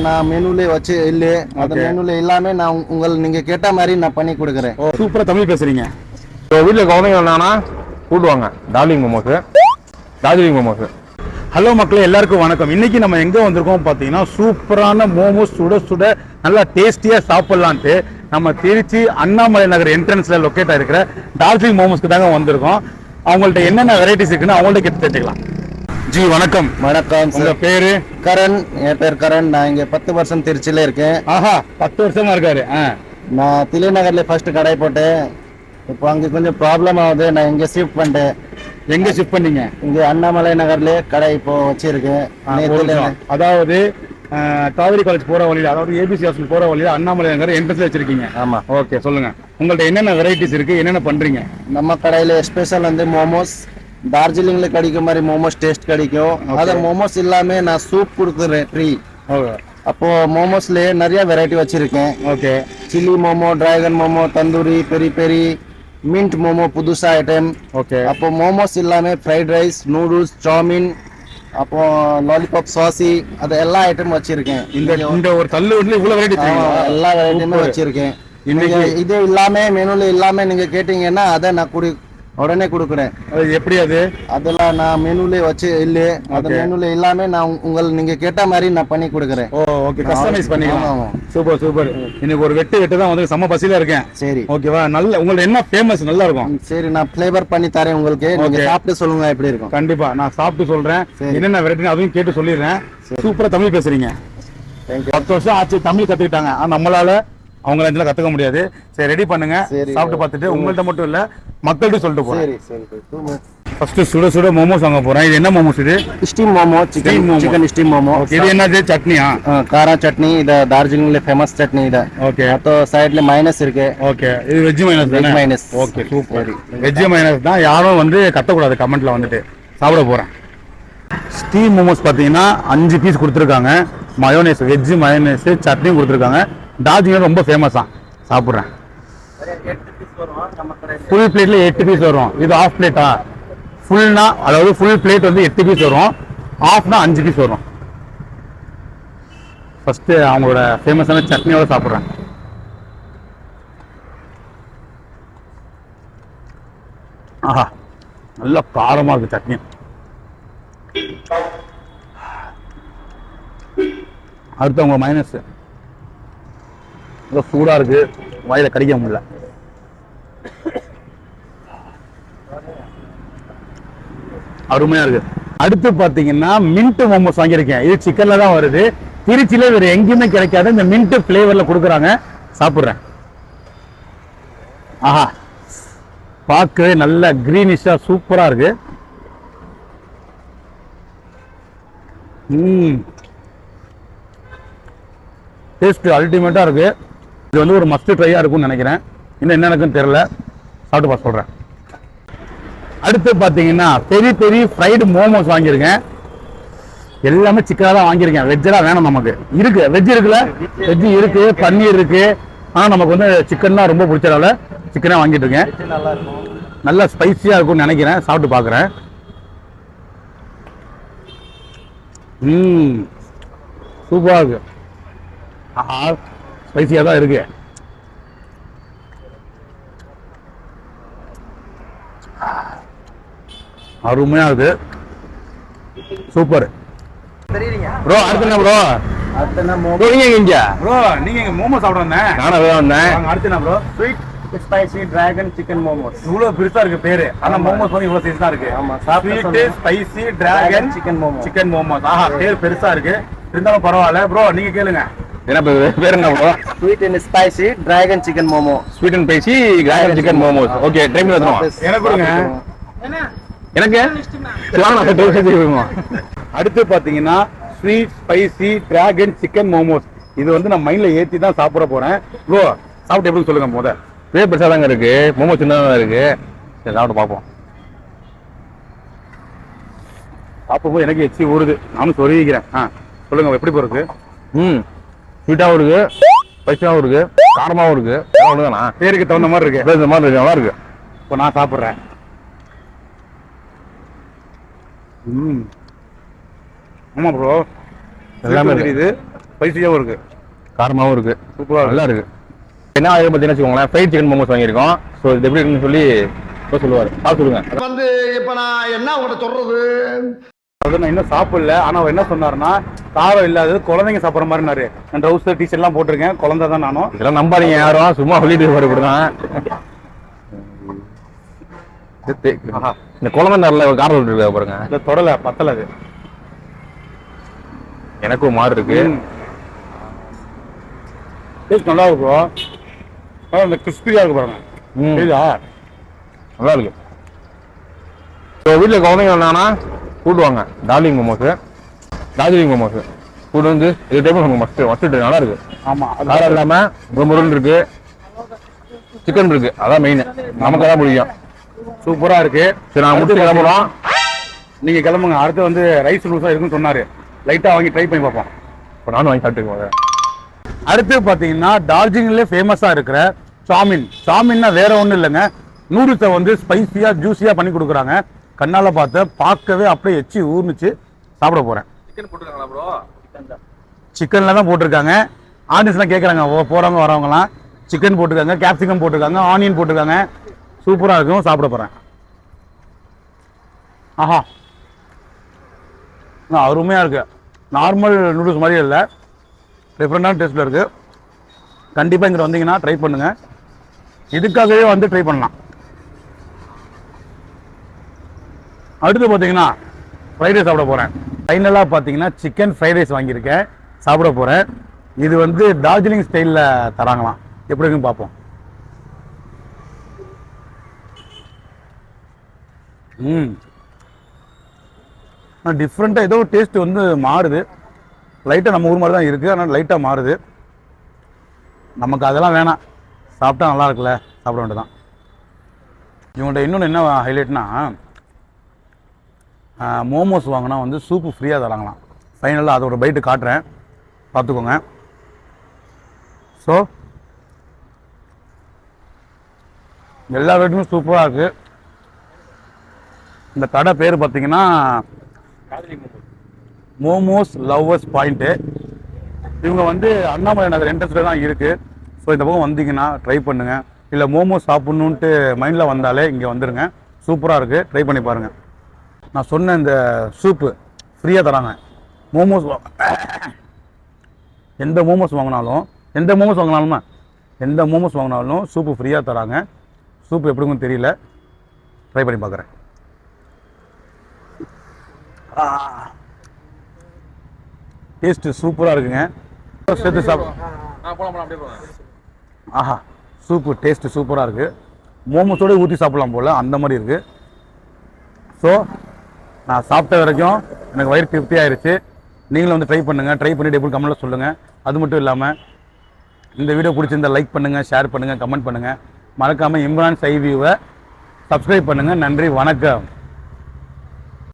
நான் மெனுல வச்சு இல்லை. அந்த. மெனுல எல்லாமே நான் உங்க- உங்கள் நீங்க கேட்ட மாதிரி நான் பண்ணி கொடுக்குறேன். சூப்பரா தமிழ் பேசுறீங்க. இப்போ வீட்டில் குழந்தைங்க வந்தாங்கன்னா கூட்டுவாங்க. டார்லிங் மோமோஸு டார்ஜிலிங் மோமோஸு. ஹலோ மக்களே எல்லாருக்கும் வணக்கம். இன்னைக்கு நம்ம எங்க வந்திருக்கோம் பாத்தீங்கன்னா சூப்பரான மோமோஸ் சுட சுட நல்லா டேஸ்டியா சாப்பிடலான்ட்டு நம்ம திருச்சி அண்ணாமலை நகர் என்ட்ரன்ஸ்ல லொக்கேட் ஆயிருக்கிற டார்ஜிலிங் மோமோஸ்க்கு தாங்க வந்திருக்கோம். அவங்கள்ட்ட என்னென்ன வெரைட்டிஸ் இருக்குன்னு அவங்கள்ட்ட கேட்டு தெரிஞ்சுக்கலாம். ஜி வணக்கம். வணக்கம் உங்க பேரு? கரண். என் பேர் கரண். நான் இங்க பத்து வருஷம் திருச்சியில இருக்கேன். ஆஹா பத்து வருஷமா இருக்காரு. நான் தில்லைநகர்ல ஃபர்ஸ்ட் கடை போட்டேன். இப்போ அங்க கொஞ்சம் ப்ராப்ளம் ஆகுது. நான் இங்க ஷிஃப்ட் பண்ணிட்டேன். எங்க ஷிஃப்ட் பண்ணீங்க? இங்க அண்ணாமலை நகர்ல கடை இப்போ வச்சிருக்கேன். அதாவது காவிரி காலேஜ் போற வழியில அதாவது ஏபிசி ஹாஸ்பிட்டல் போற வழியில அண்ணாமலை நகர் என்ட்ரன்ஸ்ல வச்சிருக்கீங்க. ஆமா. ஓகே சொல்லுங்க. உங்கள்ட்ட என்னென்ன வெரைட்டிஸ் இருக்கு? என்னென்ன பண்றீங்க? நம்ம கடையில ஸ்பெஷல் வந்து மோமோஸ் டார்ஜிலிங்ல கிடைக்கும் மாதிரி மோமோஸ் டேஸ்ட் கிடைக்கும். அத மோமோஸ் இல்லாம நான் சூப் கொடுக்குறேன் ஃப்ரீ அப்போ மோமோஸ்ல நிறைய வெரைட்டி வச்சிருக்கேன். Okay chilli momo dragon momo tandoori peri peri mint momo புதுசா ஐட்டம் ஓகே அப்போ மோமோஸ் இல்லாம ஃப்ரைட் ரைஸ் நூடுல்ஸ் சாமின் அப்போ லாலிபாப் சாசி அது எல்லா ஐட்டம் வச்சிருக்கேன். இந்த இந்த ஒரு தள்ளு வந்து இவ்வளவு வெரைட்டி எல்லா வெரைட்டியுமே வச்சிருக்கேன். இது இல்லாம மெனுல இல்லாம நீங்க கேட்டீங்கன்னா அதை நான் குடி உடனே கொடுக்குறேன். அது எப்படி அது? அதெல்லாம் நான் மெனுல வச்சு இல்ல அந்த. மெனுல இல்லாம நான் உங்க- உங்கள் நீங்க கேட்ட மாதிரி நான் பண்ணி கொடுக்குறேன். ஓ ஓகே கஸ்டமைஸ் பண்ணிக்கலாம். சூப்பர் சூப்பர் இன்னைக்கு ஒரு வெட்டு வெட்டு தான் வந்து செம்ம பசியில இருக்கேன். சரி. ஓகேவா நல்ல உங்களுக்கு என்ன ஃபேமஸ் நல்லா இருக்கும். சரி நான் ஃபிளேவர் பண்ணி தரேன் உங்களுக்கு. நீங்க. சாப்பிட்டு சொல்லுங்க எப்படி இருக்கும். கண்டிப்பா. நான் சாப்பிட்டு சொல்றேன். என்னென்ன வெரைட்டி அதையும் கேட்டு சொல்லிடுறேன். சூப்பரா தமிழ் பேசுறீங்க. பத்து வருஷம் ஆச்சு தமிழ் கத்துக்கிட்டாங்க. நம்மளால அவங்கள இதெல்லாம் கற்றுக்க முடியாது. சரி ரெடி பண்ணுங்க. சாப்பிட்டு பார்த்துட்டு உங்கள்கிட்ட மட்டும் இல்லை மக்கள்கிட்ட சொல்லிட்டு போகிறேன் ஃபர்ஸ்ட் சுட சுட மோமோஸ் வாங்க போறேன். இது என்ன மோமோஸ் இது? Steam momo chicken chicken steam momo இது என்னது? சட்னியா? காரா சட்னி இது டார்ஜிலிங்ல ஃபேமஸ் சட்னி இது. ஓகே அதோ சைடுல மைனஸ் இருக்கு. ஓகே இது வெஜ் மைனஸ் தானே? Minus okay super veg minus தான் யாரும் வந்து கத்த கூடாது கமெண்ட்ல வந்துட்டு. சாப்பிட போறேன். ஸ்டீம் மோமோஸ் பாத்தீங்கன்னா அஞ்சு பீஸ் கொடுத்துருக்காங்க. மயோனேஸ் வெஜ் மயோனேஸ் சட்னி கொடுத்துருக்காங்க. டார்ஜிலிங் ரொம்ப ஃபேமஸா சாப்பிட்றேன். ஃபுல் பிளேட்ல எட்டு பீஸ் வரும். இது ஆஃப் பிளேட்டா ஃபுல்னா அதாவது ஃபுல் பிளேட் வந்து எட்டு பீஸ் வரும். ஆஃப்னா அஞ்சு பீஸ் வரும். ஃபர்ஸ்ட் அவங்களோட ஃபேமஸான சட்னியோட சாப்பிட்றேன். ஆஹா நல்ல காரமா இருக்கு சட்னி. அடுத்து அவங்க மைனஸ் சூடா இருக்கு. வாயில் கடிக்க முடியல. அருமையா இருக்கு. அடுத்து பாத்தீங்கன்னா மின்ட் மோமோஸ் வாங்கியிருக்கேன். இது சிக்கனில் தான் வருது. திருச்சியில் வேறு எங்கேயுமே கிடைக்காது. இந்த மின்ட் ஃப்ளேவரில் கொடுக்குறாங்க. சாப்பிடுறேன். ஆஹா. பார்க்கவே நல்ல கிரீனிஷா சூப்பராக இருக்குது டேஸ்ட் அல்டிமேட்டா இருக்கு. இது வந்து ஒரு மஸ்ட் ட்ரையாக இருக்கும்னு நினைக்கிறேன். இன்னும் என்ன எனக்குன்னு தெரில சாப்பிட்டு பார்த்து சொல்கிறேன் அடுத்து பார்த்தீங்கன்னா பெரிய பெரிய ஃப்ரைடு மோமோஸ் வாங்கியிருக்கேன். எல்லாமே சிக்கனாக தான் வாங்கியிருக்கேன். வெஜ்ஜெல்லாம் வேணும் நமக்கு. இருக்கு. வெஜ் இருக்குல்ல? வெஜ் இருக்கு பன்னீர் இருக்கு. ஆனால் நமக்கு வந்து சிக்கன் தான் ரொம்ப பிடிச்சதால சிக்கனாக வாங்கிட்டு இருக்கேன் நல்லா ஸ்பைஸியாக இருக்கும்னு நினைக்கிறேன். சாப்பிட்டு பார்க்குறேன் ம் சூப்பராக இருக்கு. ஸ்பைசியாக தான் இருக்கு. அருமையா இருக்கு சூப்பர் ப்ரோ அடுத்து என்ன ப்ரோ அடுத்து நம்ம ப்ரோ நீங்க இங்க? ப்ரோ நீங்க இங்க மோமோ சாப்பிட வந்தேன். நானும் அதான் வந்தேன். அடுத்து என்ன bro sweet spicy dragon chicken momos இவ்வளவு பெருசா இருக்கு பேரு. ஆனா மோமோஸ் வந்து இவ்வளவு சைஸ் தான் இருக்கு. ஆமா, sweet. Spicy dragon chicken momo. Chicken momos ஆஹா பேர் பெருசா இருக்கு. இருந்தாலும் பரவாயில்ல. ப்ரோ நீங்க கேளுங்க. என்ன பேர் பேர் என்ன sweet and spicy dragon chicken momo sweet and பேசி grand chicken momos okay time எனக்கு. அடுத்து பாத்தீங்கன்னா sweet spicy dragon chicken momos இது வந்து நான் மைண்ட்ல ஏத்தி தான் சாப்பிட போறேன். ப்ரோ சாப்பிட்டு எப்படி சொல்லுங்க முத பேர் பெருசா தாங்க இருக்கு. மோமோ சின்னதா இருக்கு. சரி சாப்பிட்டு பார்ப்போம் சாப்பிடும்போது எனக்கு எச்சி ஊறுது. நானும் சொருகிக்கிறேன். ஆ சொல்லுங்க எப்படி போறது? ம். ஸ்வீட்டாகவும் இருக்கு ஸ்பைசியாகவும் இருக்கு காரமாகவும் இருக்கு. ஒண்ணுதானா? பேருக்கு தகுந்த மாதிரி இருக்கு. இந்த மாதிரி இருக்கு நல்லா இருக்கு. இப்போ நான் சாப்பிட்றேன். ம். ஆமா ப்ரோ எல்லாமே தெரியுது. ஸ்பைசியாகவும் இருக்கு. காரமாகவும் இருக்கு. சூப்பரா இருக்கு. நல்லா இருக்கு. என்ன ஆகுது பார்த்தீங்கன்னா வச்சுக்கோங்களேன் ஃப்ரைட் சிக்கன் மோமோஸ் வாங்கியிருக்கோம். ஸோ இது எப்படி இருக்குன்னு சொல்லி இப்போ சொல்லுவார். சொல்லுங்க. வந்து இப்ப நான் என்ன உங்கள்ட்ட சொல்றது? அது நான் இன்னும் சாப்பிடல. ஆனா அவர் என்ன சொன்னாருன்னா காரம் இல்லாதது குழந்தைங்க சாப்பிட்ற மாதிரினாரு நான் ட்ரௌசர் டிஷர்ட் எல்லாம் போட்டிருக்கேன். குழந்தை தான் நானும். இதெல்லாம் நம்பாதீங்க யாரும் சும்மா சொல்லிட்டு தே- இந்த குழந்தை நல்ல ஒரு காரம் இருக்கு பாருங்க. இந்த தொடலை பத்தல அது. எனக்கும் மாதிரி இருக்கு. டேஸ்ட் நல்லா இருக்கு bro. ஆனா இந்த கிறிஸ்பியா இருக்கு பாருங்க. நல்லா இருக்கு. இப்போ வீட்டில் குழந்தைங்க வந்தாங்கன்னா கூட்டுவாங்க டார்லிங் மோமோஸ் டார்ஜிலிங் மோமோஸ் கூட்டு வந்து இது டைப் பண்ணுங்க மஸ்ட் மஸ்ட் நல்லா இருக்கு. ஆமா. அது காரம் இல்லாம ஒரு முருள் இருக்கு. சிக்கன் இருக்கு. அதான் மெயின் நமக்கு அதான் பிடிக்கும். சூப்பரா இருக்கு. சரி நான் முடிச்சு கிளம்புறோம். நீங்க கிளம்புங்க. அடுத்து வந்து ரைஸ் நூல்ஸா இருக்குன்னு சொன்னாரு. லைட்டா வாங்கி ட்ரை பண்ணி பார்ப்போம். இப்போ நானும் வாங்கி சாப்பிட்டுக்கோங்க அடுத்து பாத்தீங்கன்னா டார்ஜிலிங்ல ஃபேமஸா இருக்கிற சாமின். சாமின்னா வேற ஒண்ணும் இல்லைங்க. நூடுல்ஸை வந்து ஸ்பைசியா ஜூஸியா பண்ணி கொடுக்குறாங்க. கண்ணால பார்த்து பார்க்கவே அப்படியே எச்சி ஊர்னுச்சு. சாப்பிட போறேன். சிக்கன்ல தான். போட்டிருக்காங்க. ஆடியன்ஸ்லாம் கேட்குறாங்க போறவங்க வரவங்கலாம். சிக்கன் போட்டிருக்காங்க கேப்சிகம் போட்டிருக்காங்க ஆனியன் போட்டிருக்காங்க. சூப்பரா இருக்கும் சாப்பிட போறேன். ஆஹா. ஆ, அருமையா இருக்கு. நார்மல் நூடுல்ஸ் மாதிரி இல்லை. டிஃப்ரெண்டான டேஸ்ட்டில் இருக்குது கண்டிப்பாக இங்கே வந்தீங்கன்னா ட்ரை பண்ணுங்க. இதுக்காகவே வந்து ட்ரை பண்ணலாம். அடுத்து பார்த்தீங்கன்னா ஃப்ரைட் ரைஸ் சாப்பிட போகிறேன் ஃபைனலாக பார்த்தீங்கன்னா சிக்கன் ஃப்ரைட் ரைஸ் வாங்கியிருக்கேன். சாப்பிட போகிறேன் இது வந்து டார்ஜிலிங் ஸ்டைலில் தராங்களாம். எப்படி இருக்குன்னு பார்ப்போம். ம். ஆனால் டிஃப்ரெண்ட்டாக ஏதோ டேஸ்ட் வந்து மாறுது. லைட்டாக நம்ம ஊர் மாதிரி தான் இருக்குது ஆனால் லைட்டாக மாறுது. நமக்கு அதெல்லாம் வேணாம். சாப்பிட்டா நல்லா இருக்குல்ல. சாப்பிட வேண்டியதான் இவங்கள்ட்ட இன்னொன்று என்ன ஹைலைட்னா மோமோஸ் வாங்கினா வந்து சூப்பு ஃப்ரீயாக தராங்களாம். ஃபைனலாக அதோட பைட்டு காட்டுறேன். பார்த்துக்கோங்க. ஸோ எல்லா ரேட்டுமே சூப்பராக இருக்குது இந்த கடை பேர் பார்த்தீங்கன்னா மோமோஸ். லவ்வர்ஸ் பாயிண்ட்டு இவங்க வந்து அண்ணாமலை நகர் என்ட்ரன்ஸில் தான் இருக்குது ஸோ இந்த பக்கம் வந்தீங்கன்னா ட்ரை பண்ணுங்கள் இல்லை மோமோஸ் சாப்பிட்ணுன்ட்டு மைண்டில் வந்தாலே இங்கே வந்துடுங்க சூப்பராக இருக்குது ட்ரை பண்ணி பாருங்கள் நான் சொன்ன இந்த சூப்பு ஃப்ரீயாக தராங்க. மோமோஸ் எந்த மோமோஸ் வாங்கினாலும் எந்த மோமோஸ் வாங்கினாலுமா? எந்த மோமோஸ் வாங்கினாலும் சூப்பு ஃப்ரீயாக தராங்க. சூப்பு எப்படிங்கன்னு தெரியல. ட்ரை பண்ணி பார்க்குறேன் டேஸ்ட்டு சூப்பராக இருக்குங்க. சேர்த்து சாப்பிட ஆஹா சூப்பு டேஸ்ட்டு சூப்பராக இருக்குது மோமோஸோட ஊற்றி சாப்பிடலாம் போல் அந்த மாதிரி இருக்குது ஸோ நான் சாப்பிட்ட வரைக்கும் எனக்கு வயிறு திருப்தி ஆயிடுச்சு நீங்களும் வந்து ட்ரை பண்ணுங்கள் ட்ரை பண்ணிட்டு எப்படி கமெண்ட்டில் சொல்லுங்கள் அது மட்டும் இல்லாமல் இந்த வீடியோ பிடிச்சிருந்தா லைக் பண்ணுங்கள் ஷேர் பண்ணுங்கள் கமெண்ட் பண்ணுங்கள் மறக்காமல் இம்ரான் சைவியூவை சப்ஸ்கிரைப் பண்ணுங்கள் நன்றி வணக்கம்.